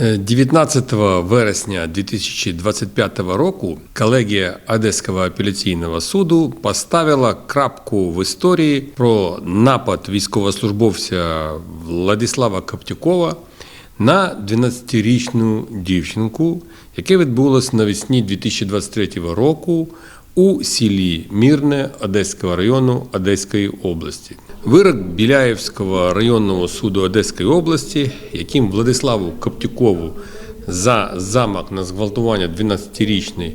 Е, 19 вересня 2025 року колегія Одеського апеляційного суду поставила крапку в історії про напад військовослужбовця Владислава Коптюкова на 12-річну дівчинку, яке відбулось навесні 2023 року у селі Мірне Одеського району Одеської області. Вирок Біляєвського районного суду Одеської області, яким Владиславу Коптюкову за замах на зґвалтування 12-річної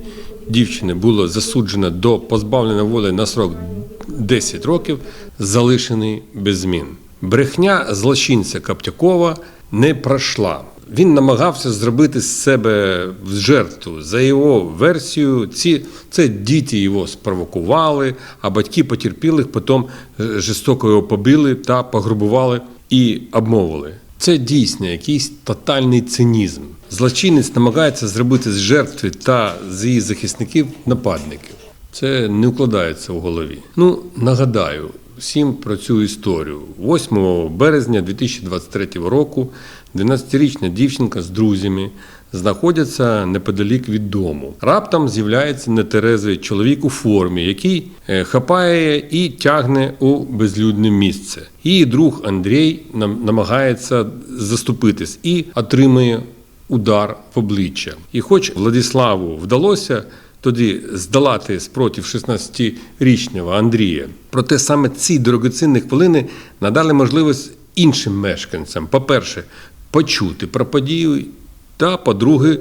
дівчини було засуджено до позбавлення волі на срок 10 років, залишений без змін. Брехня злочинця Коптюкова не пройшла. Він намагався зробити з себе жертву. За його версією, ці це діти його спровокували, а батьки потерпілих потім е, жорстоко його побили та пограбували і обмовили. Це дійсно якийсь тотальний цинізм. Злочинець намагається зробити з жертви та з її захисників нападників. Це не вкладається в голові. Ну, нагадаю всім про цю історію. 8 березня 2023 року 12-річна дівчинка з друзями знаходяться неподалік від дому. Раптом з'являється нетерезвий чоловік у формі, який е, хапає і тягне у безлюдне місце. Її друг Андрій нам- намагається заступитись і отримує удар в обличчя. І хоч Владиславу вдалося тоді здолати спротив 16-річного Андрія, проте саме ці дорогоцінні хвилини надали можливість іншим мешканцям, по-перше, почути про подію, та, по-друге,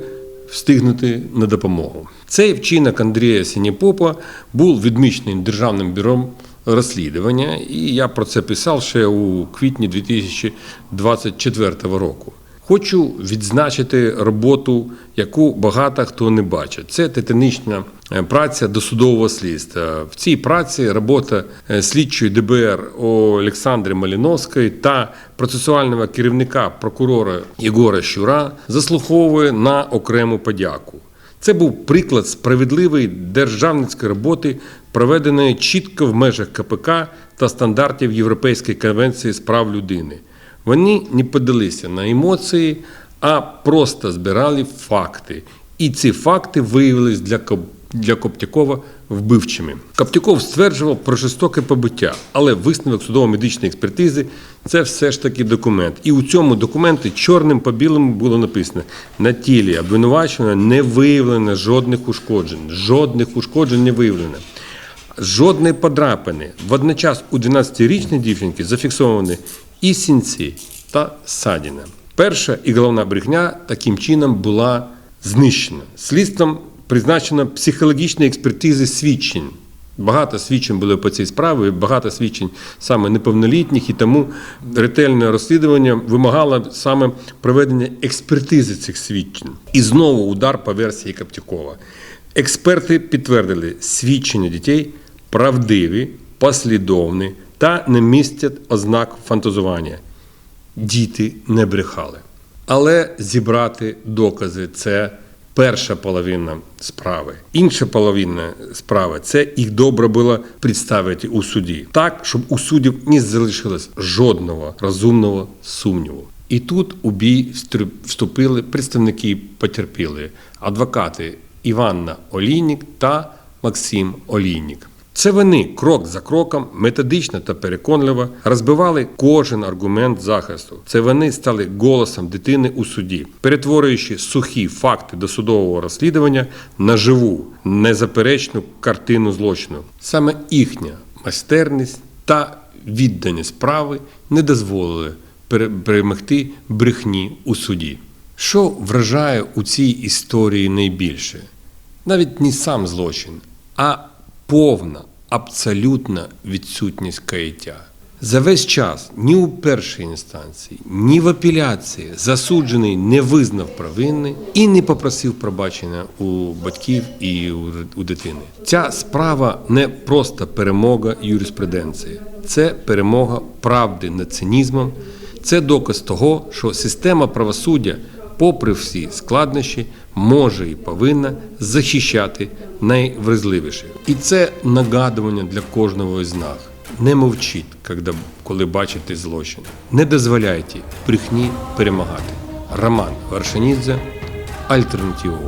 встигнути на допомогу. Цей вчинок Андрія Сініпопа був відмічений Державним бюро розслідування, і я про це писав ще у квітні 2024 року. Хочу відзначити роботу, яку багато хто не бачить. Це титанічна е, праця досудового слідства. В цій праці робота е, слідчої ДБР Олександри Маліновської та процесуального керівника прокурора Єгора Щура заслуховує на окрему подяку. Це був приклад справедливої державницької роботи, проведеної чітко в межах КПК та стандартів Європейської конвенції з прав людини. Вони не подалися на емоції, а просто збирали факти. І ці факти виявились для для Коптякова вбивчими. Коптяков стверджував про жорстоке побиття, але висновок судово-медичної експертизи це все ж таки документ. І у цьому документі чорним по білому було написано: на тілі обвинувачення не виявлено жодних ушкоджень. Жодних ушкоджень не виявлено. Жодної подрапини. Водночас у 12-річній дівчинки зафіксовані і сінці та ссадина. Перша і головна брехня таким чином була знищена. Слідством призначено психологічні експертизи свідчень. Багато свідчень було по цій справі, багато свідчень саме неповнолітніх, і тому ретельне розслідування вимагало саме проведення експертизи цих свідчень. І знову удар по версії Коптякова. Експерти підтвердили, свідчення дітей правдиві, послідовні та не містять ознак фантазування. Діти не брехали. Але зібрати докази це перша половина справи. Інша половина справи це їх добре було представити у суді, так, щоб у суддів не залишилось жодного розумного сумніву. І тут у бій вступили представники потерпілої, адвокати Іванна Олійник та Максим Олійник. Це вони крок за кроком, методично та переконливо розбивали кожен аргумент захисту. Це вони стали голосом дитини у суді, перетворюючи сухі факти досудового розслідування на живу, незаперечну картину злочину. Саме їхня майстерність та відданість справи не дозволили перемогти брехні у суді. Що вражає у цій історії найбільше? Навіть не сам злочин, а повна, абсолютна відсутність каяття. За весь час ні у першій інстанції, ні в апеляції засуджений не визнав провини і не попросив пробачення у батьків і у, дитини. Ця справа не просто перемога юриспруденції, це перемога правди над цинізмом, це доказ того, що система правосуддя, попри всі складнощі, може і повинна захищати найвразливіших. І це нагадування для кожного з нас. Не мовчіть, коли- бачите злочин. Не дозволяйте брехні перемагати. Роман Варшанідзе, Альтернативу.